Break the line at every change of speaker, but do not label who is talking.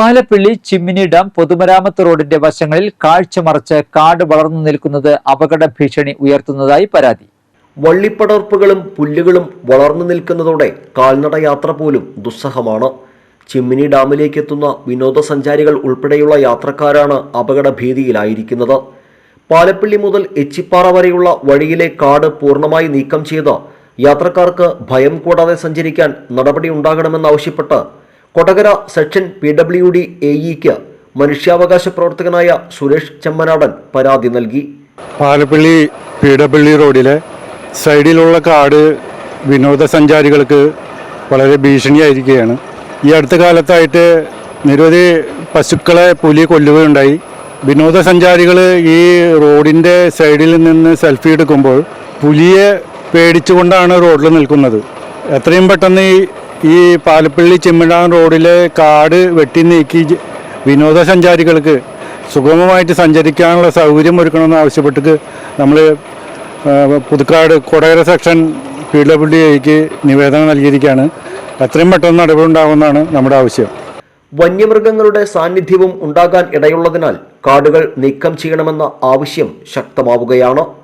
Palappilly Chimmini dam പൊതുമരാമത്ത് റോഡിന്റെ വശങ്ങളിൽ കാഴ്ച മറച്ച് കാട് വളർന്നു നിൽക്കുന്നത് അപകട ഭീഷണി ഉയർത്തുന്നതായി പരാതി.
വള്ളിപ്പടർപ്പുകളും പുല്ലുകളും വളർന്നു നിൽക്കുന്നതോടെ കാൽനട യാത്ര പോലും ദുസ്സഹമാണ്. ചിമ്മിനി ഡാമിലേക്ക് എത്തുന്ന വിനോദസഞ്ചാരികൾ ഉൾപ്പെടെയുള്ള യാത്രക്കാരാണ് അപകട ഭീതിയിലായിരിക്കുന്നത്. പാലപ്പിള്ളി മുതൽ എച്ചിപ്പാറ വരെയുള്ള വഴിയിലെ കാട് പൂർണമായി നീക്കം ചെയ്ത് യാത്രക്കാർക്ക് ഭയം കൂടാതെ സഞ്ചരിക്കാൻ നടപടി ഉണ്ടാകണമെന്നാവശ്യപ്പെട്ട് Kodakara section P W D A ഇക്ക് മനുഷ്യാവകാശ പ്രവർത്തകനായ സുരേഷ് ചെമ്മനാടൻ പരാതി നൽകി.
പാലപ്പള്ളി പി ഡബ്ല്യു റോഡിലെ സൈഡിലുള്ള കാട് വിനോദസഞ്ചാരികൾക്ക് വളരെ ഭീഷണിയായിരിക്കുകയാണ്. ഈ അടുത്ത കാലത്തായിട്ട് നിരവധി പശുക്കളെ പുലി കൊല്ലുകയുണ്ടായി. വിനോദസഞ്ചാരികൾ ഈ റോഡിന്റെ സൈഡിൽ നിന്ന് സെൽഫി എടുക്കുമ്പോൾ പുലിയെ പേടിച്ചുകൊണ്ടാണ് റോഡിൽ നിൽക്കുന്നത്. എത്രയും പെട്ടെന്ന് ഈ ഈ പാലപ്പള്ളി ചെമ്മിടാൻ റോഡിലെ കാട് വെട്ടി നീക്കി വിനോദസഞ്ചാരികൾക്ക് സുഗമമായിട്ട് സഞ്ചരിക്കാനുള്ള സൗകര്യം ഒരുക്കണമെന്ന് ആവശ്യപ്പെട്ട് നമ്മൾ Puthukkad Kodakara section P W ഡിക്ക് നിവേദനം നൽകിയിരിക്കുകയാണ്. എത്രയും പെട്ടെന്ന് നടപടി ഉണ്ടാകുമെന്നാണ് നമ്മുടെ ആവശ്യം.
വന്യമൃഗങ്ങളുടെ സാന്നിധ്യവും ഉണ്ടാകാൻ ഇടയുള്ളതിനാൽ കാടുകൾ നീക്കം ചെയ്യണമെന്ന ആവശ്യം ശക്തമാവുകയാണ്.